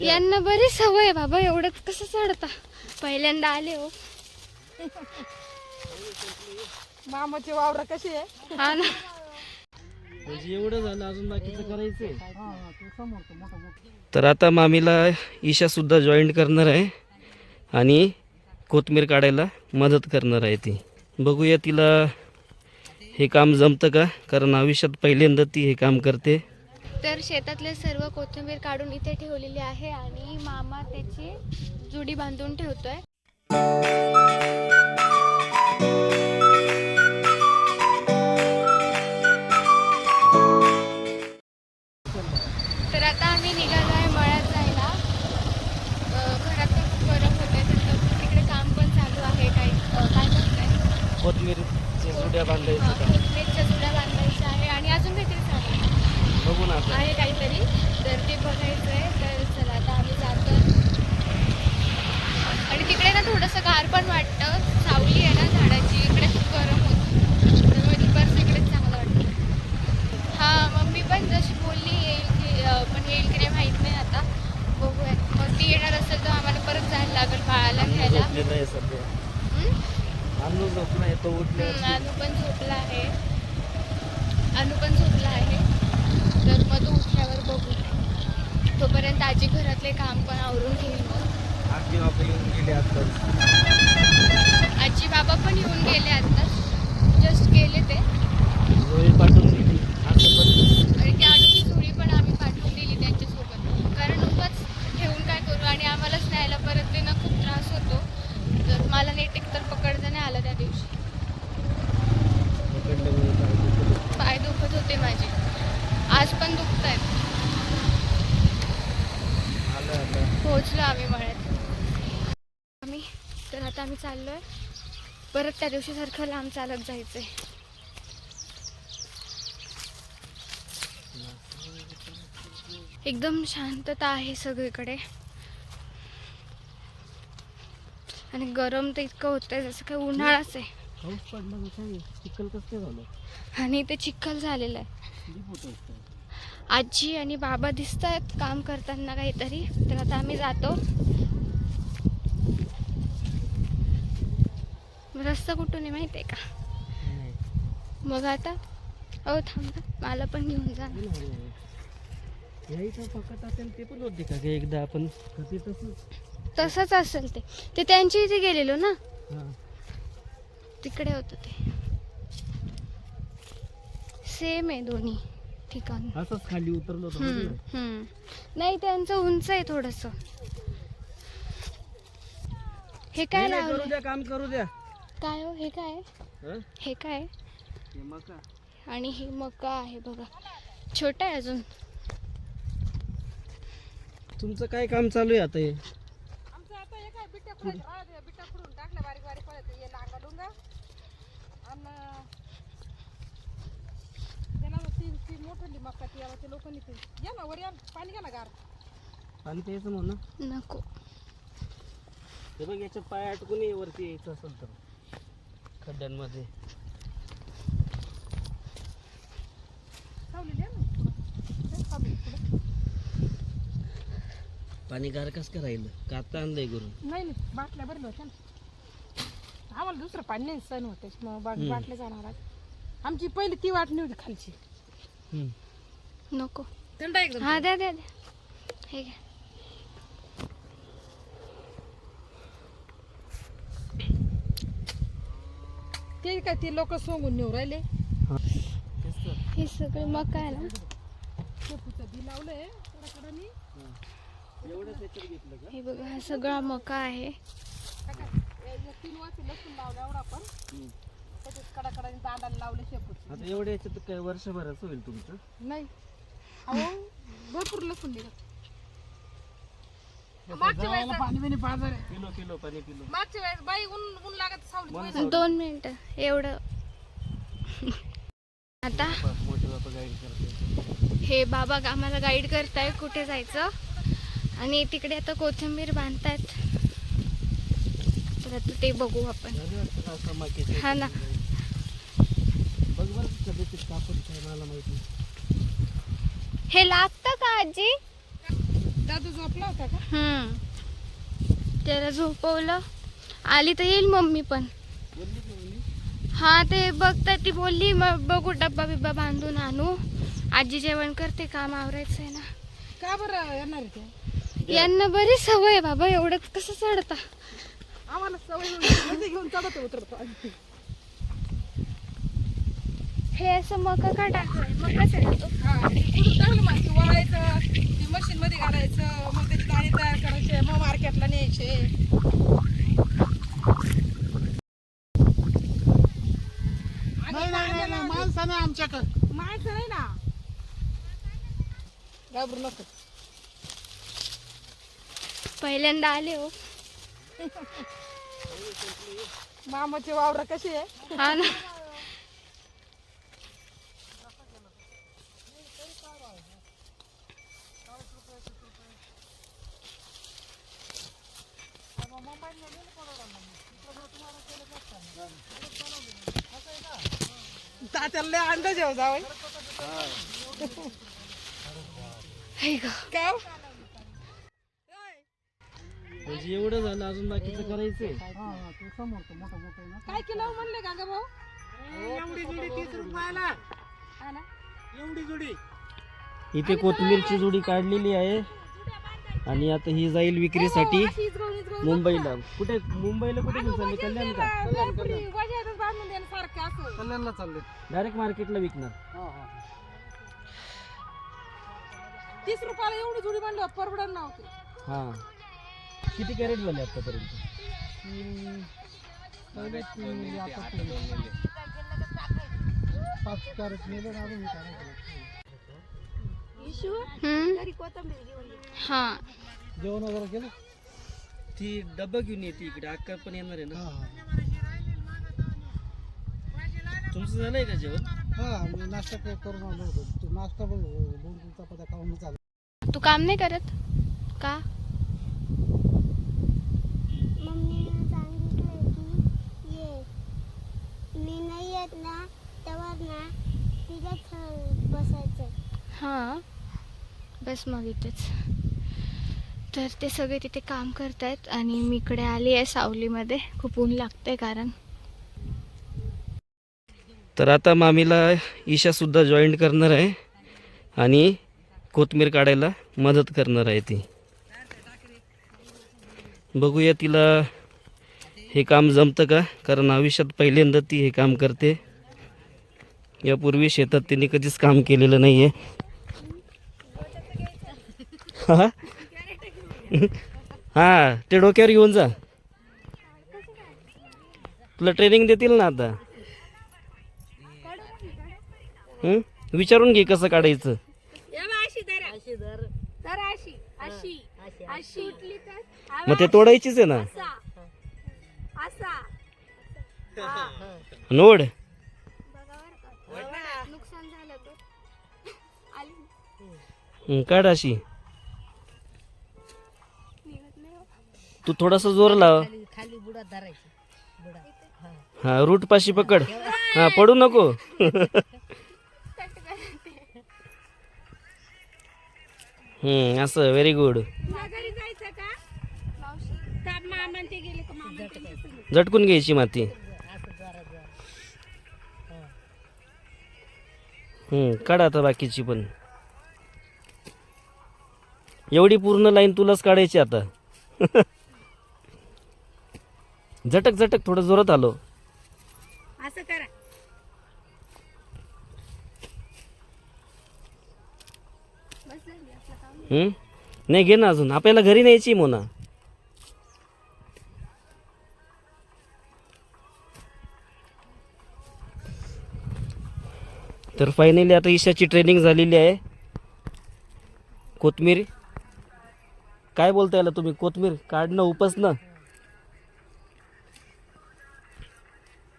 यांना बरी सवय आहे बाबा एवढंच कसं चढता पहिल्यांदा आले हो. मामाची वावर कशी आहे? हा ना. म्हणजे एवढं झालं अजून बाकीचं करायचंय. तर आता मामीला ईशा सुद्धा जॉईन करणार आहे आणि कोथमीर काढायला मदत करणार आहे ती. बघूया तिला हे काम जमतं का? कारण आयुष्यात पहिल्यांदा ती हे काम करते. तर शेतातले सर्व कोथिंबीर काढून इथे ठेवलेली आहे आणि मामा त्याची जुडी बांधून ठेवतोय. बघू ना आता. आहे काहीतरी. तर ते बघायचं आहे तर चला आता आम्ही जातो. आणि तिकडे ना थोडंसं गार पण वाटतं. सावली आहे ना झाडाची. इकडे खूप गरम होतं. त्यामुळे दुपारचं इकडे चांगलं वाटतं. हा मम्मी पण जशी बोलली येईल की पण येईल की नाही माहीत नाही आता. बघूया. मग ती येणार असेल तर आम्हाला परत जायला लागेल बाळाला घ्यायला? अन्नू झोपला आहे तो उठले हम्म, अनु पण झोपला आहे. अनु पण झोपला आहे. तर मग तो उठल्यावर बघू. तोपर्यंत आजी घरातले काम पण आवरून घेईल मग. आजी बाबा येऊन गेले आता. आजी बाबा पण येऊन गेले आत्ताच जस्ट गेले ते. आणि त्या पण आम्ही पाठवून दिली त्यांच्यासोबत. कारण उगाच ठेवून काय करू? आणि आम्हालाच न्यायला परत ते ना खूप त्रास होतो. तर मला नीट एक तर पकडता नाही आलं त्या दिवशी. पाय दुखत होते माझे. पण दुखत आहेत आता पोहोचलो आम्ही मळ्यात आम्ही तर आता आम्ही चाललोय. परत त्या दिवशी सारखं लांब चालत जायचंय. एकदम शांतता आहे सगळीकडे. आणि गरम तर इतकं होतंय जसं काही उन्हाळाच आहे. आणि ते चिखल झालेलं आहे. होतं? आजी आणि बाबा दिसत आहेत काम करताना काहीतरी. तर आता आम्ही जातो. रस्ता कुठून आहे माहिती आहे का. मग आता? अहो थांबा मला पण घेऊन जा असेल ते पण होते का ग एकदा आपण? तसंच? असेल ते. ते त्यांच्या इथे गेलेलो ना. हां. तिकडे होतं ते. सेम आहे दोन्ही. ठिकाण. असंच खाली उतरलो होतो हम्म. हम्म. नाही त्यांचं उंच आहे थोडस. हे काय नाही, नाही, करू लावलं द्या काम करू द्या. काय हो? हे काय? हं? हे काय? हे मका. आणि हे मका आहे बघा. छोटा आहे अजून. तुमचं काय काम चालू आहे आता हे? आमचं आता हे काय टाकल्या बारीक बारीक पडत हे लांगा डुंगा आणि त्याला ती मोठली मक्का ती याला ते लोक या ना वर या पाणी घ्या ना गार. पाणी प्यायचं म्हणून नको. हे बघ याच्यात पाय अटकून ये वरती यायचं असेल तर. खड्ड्यांमध्ये. सावली द्या ना. सावली. पाणी गार कसं काय राहिलं? का आता आणलंय करून नाही नाही बाटल्या भरल्या होत्या ना. आम्हाला दुसरं पाणी नाही सण होत त्याच्यामुळं बाट हम्म. बाटल्या जाणार. आमची पहिली ती वाटणी होती खालची. नको थंड आहे एकदम हा द्या द्या द्या हे घ्या ते काय ते लोक सोंगून नेऊ राहिले. हे सगळे मका आहे ना बी लावलंय हे बघा हा सगळा मका आहे तीन वाजता लसूण लावला एवढा पण त्याच्यात कडाकडाने दांडाला लावले शेपूचे आता एवढ्या याच्यात काय वर्षभराचं होईल तुमचं? नाही. अहो भरपूर लसूण मागच्या वेळेस पाणी बिणी बाजार आहे. किलो किलो पाणी किलो. मागच्या वेळेस बाई ऊन ऊन लागत दोन मिनिटं एवढं. आता मोठे बाबा गाईड करते हे बाबा आम्हाला गाईड करताय कुठे जायचं. आणि तिकडे आता कोथिंबीर बांधतायत तर आता ते बघू आपण. असं. हा ना. कापून काय मला माहिती हे लागतं का आजी? दादू झोपला होता का? हम्म. त्याला झोपवलं. आली तर येईल मम्मी पण. हा ते बघता ती बोलली मग बघू डब्बा बिब्बा बांधून आणू. आजी जेवण करते काम आवरायचं आहे ना. का बरं येणार आहे ते? यांना बरी सवय आहे बाबा एवढंच कसं चढता? आम्हाला सवय. म्हणजे घेऊन चढत उतरतो. आम्ही. हे असं मका का टाकलंय मग कसं टाकतो हा, कुठं चांगलं माहिती वळायचं ते मशीन मध्ये घालायचं मग त्याचे दाणे तयार करायचे मग मार्केटला न्यायचे. माणसं नाही आमच्याकडं. माणसं नाही ना. घाबरू नको पहिल्यांदा आले हो. मामाचे वावर कशी आहे? हा ना. तात्याला लय अंदाज येऊ जावं हे काय? म्हणजे एवढं झालं अजून बाकीचं करायचंय. काय किलो म्हणले का भाऊ? एवढी जुडी तीस रुपयाला. हा ना? एवढी जुडी. इथे कोथिंबीरची जुडी काढलेली आहे. आणि आता ही जाईल विक्रीसाठी. मुंबईला. कुठे? मुंबईला कुठे घेऊन चालली? कल्याण का सारखं असं. कल्याणला चालले डायरेक्ट मार्केटला विकणार. हा हा. तीस रुपयाला एवढी जुडी म्हणलं परवडत नव्हती. हा. किती कॅरेट झाले आतापर्यंत? पाच कॅरेट नेले ना अजून काय हम्म. हा. जेवण वगैरे केलं? ती डब्बा घेऊन येते इकडे अक्का पण येणार आहे ना. हा. तुमचं झालंय का जेवण? हा हा मी नाश्ता करून आलो होतो. तो नाश्ता बघ दोन तीन चपात्या खाऊन चालू तू काम नाही करत? का? मम्मीने सांगितलं की ये. मी नाही येत ना तेव्हा ना बसायचं. हां. बस मग इथेच. तर ते सगळे तिथे काम करतायत आणि मी इकडे आली आहे सावलीमध्ये. खूप ऊन लागतंय कारण. तर आता मामीला ईशासुद्धा जॉईन करणार आहे आणि कोथमीर काढायला मदत करणार आहे ती. बघूया तिला हे काम जमतं का? कारण आयुष्यात पहिल्यांदा ती हे काम करते. यापूर्वी शेतात तिने कधीच काम केलेलं नाही आहे हां ते डोक्यावर घेऊन जा. तुला ट्रेनिंग देतील ना आता. हं? विचारून घे कसं काढायचं. मग ते तोडायचीच आहे ना. नोड. नुकसान झालं तर. हं, काढ अशी. निघत नाही हो. तू थोडासा जोर लाव. हा. रूट पाशी पकड. हा पडू नको. हम्म असं व्हेरी गुड झटकून घ्यायची माती. हम्म काढ आता बाकीची पण. एवढी पूर्ण लाईन तुलाच काढायची आता. झटक झटक थोडं जोरात आलो. हम्म? नाही घे ना अजून. आपल्याला घरी न्यायची मोना. तर फायनली आता ईशाची ट्रेनिंग झालेली आहे. कोथमीर. काय बोलता याला तुम्ही? कोथमीर काढणं उपसणं.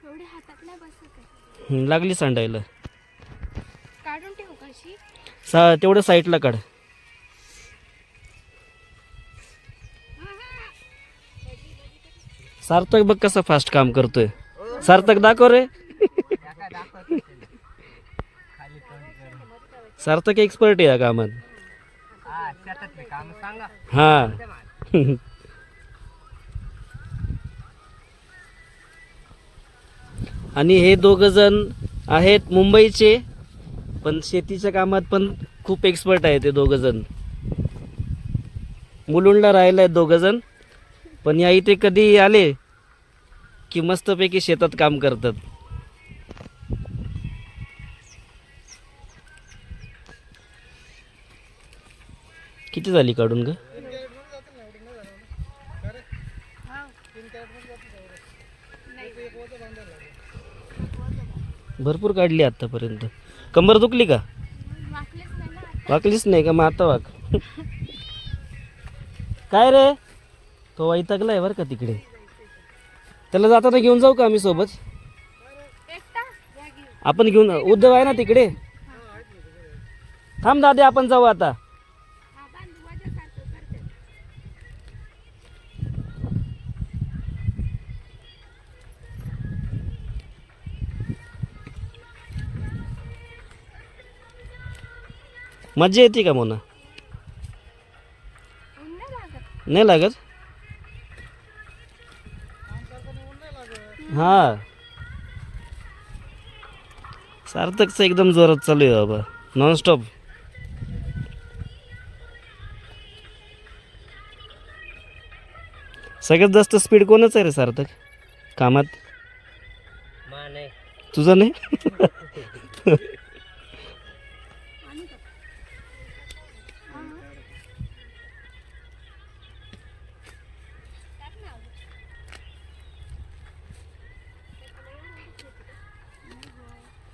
एवढे हातात नाही बसत आहे. हम्म, लागली सांडायला. सा तेवढं साईडला काढ. सार्थक बघ कसं फास्ट काम करतोय. सार्थक दाखव रे. सार्थक एक्सपर्ट आहे या कामात. हा. आणि हे दोघं जण आहेत मुंबईचे. पण शेतीच्या कामात पण खूप एक्सपर्ट आहे ते दोघं जण. मुलुंडला राहिला आहेत दोघं जण पण या इथे कधी आले की मस्तपैकी शेतात काम करतात. किती झाली काढून ग? भरपूर काढली आतापर्यंत. कंबर दुखली का? वाकलीच नाही का? मग आता वाक. काय रे? तो वैतागलाय बरं का तिकडे. त्याला जाताना घेऊन जाऊ का आम्ही सोबत? आपण घेऊन उद्धव आहे ना तिकडे? थांब दादे आपण जाऊ आता. मज्जा येते का मोना नाही लागत? हा. सार्थकचं एकदम जोरात चालू आहे बाबा. नॉनस्टॉप सगळ्यात जास्त स्पीड कोणच आहे रे सार्थक? कामात? तुझं नाही?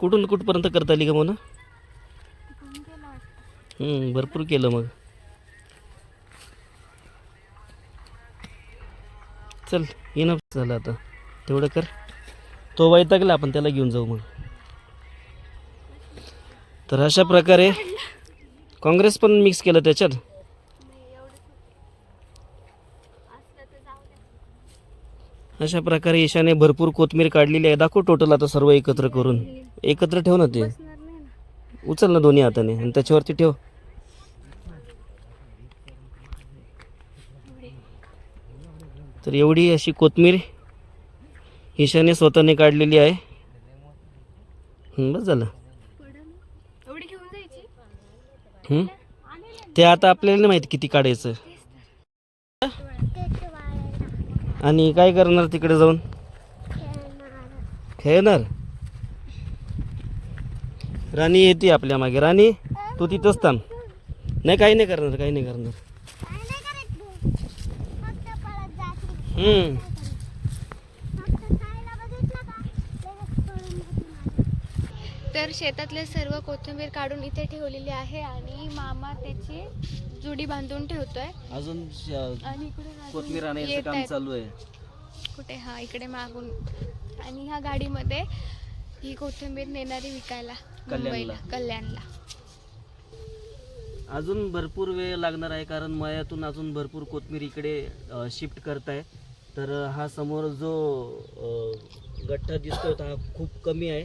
कुठून कुठपर्यंत करता आली का म्हणा हम्म, भरपूर केलं मग. चल येणं झालं आता. तेवढं कर. तो वैतागला आपण त्याला घेऊन जाऊ मग. तर अशा प्रकारे काँग्रेस पण मिक्स केलं त्याच्यात. अशा प्रकारे ईशाने भरपूर कोथमीर काढलेली आहे. दाखव टोटल आता सर्व एकत्र करून. एकत्र ठेव ना ते. उचल ना दोन्ही हाताने आणि त्याच्यावरती ठेव. तर एवढी अशी कोथमीर ईशाने स्वतःने काढलेली आहे. बस झालं? ते आता आपल्याला नाही माहिती किती काढायचं ते वाळायला आणि काय करणार तिकडे जाऊन? खेळणार. राणी येते आपल्या मागे. राणी तू तिथंच थांब. नाही काही नाही करणार काही नाही करणार. हम्म. फक्त खायला बघितलं का लगेच पळून जाते मागे. तर शेतातले सर्व कोथिंबीर काढून इथे ठेवलेली आहे आणि मामा त्याची जुडी बांधून ठेवतोय. अजून आणि इकडे अजून कोथमीर आणायचं येत काम आहेत. चालू आहे. कुठे? हा इकडे मागून. आणि ह्या गाडीमध्ये ही कोथिंबीर नेणारी विकायला मुंबईला कल्याणला. अजून भरपूर वेळ लागणार आहे कारण मयातून अजून भरपूर कोथमीर इकडे शिफ्ट करताय. तर हा समोर जो अ, गठ्ठा दिसतोय तो हा खूप कमी आहे.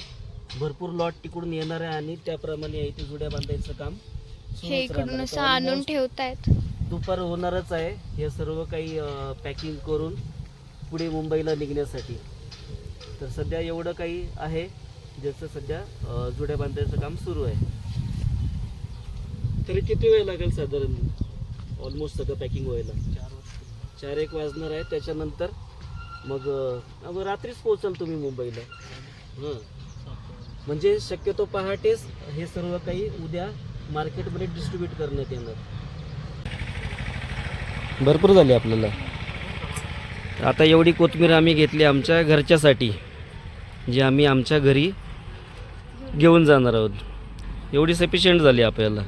भरपूर लॉट तिकडून येणार आहे आणि त्याप्रमाणे इथे जुड्या बांधायचं काम सुरूच हे राहणार इकडून आहे. असं आणून almost ठेवतायत. दुपार होणारच आहे हे सर्व काही पॅकिंग करून पुढे मुंबईला निघण्यासाठी. तर सध्या एवढं काही आहे ज्याचं सध्या अ, जुड्या बांधायचं काम सुरू आहे. तरी किती वेळ लागेल साधारण? ऑलमोस्ट सगळं पॅकिंग व्हायला. चार एक वाजणार आहे त्याच्यानंतर मग अ, मग रात्रीच पोहोचाल तुम्ही मुंबईला. हां. म्हणजे शक्यतो पहाटेच हे सर्व काही उद्या मार्केटमध्ये डिस्ट्रीब्यूट करण्यात येणार. भरपूर झाली आपल्याला. आता एवढी कोथमीर आम्ही घेतली आमच्या घरच्यासाठी जी आम्ही आमच्या घरी घेऊन जाणार आहोत. एवढी सफिशियंट झाली आपल्याला.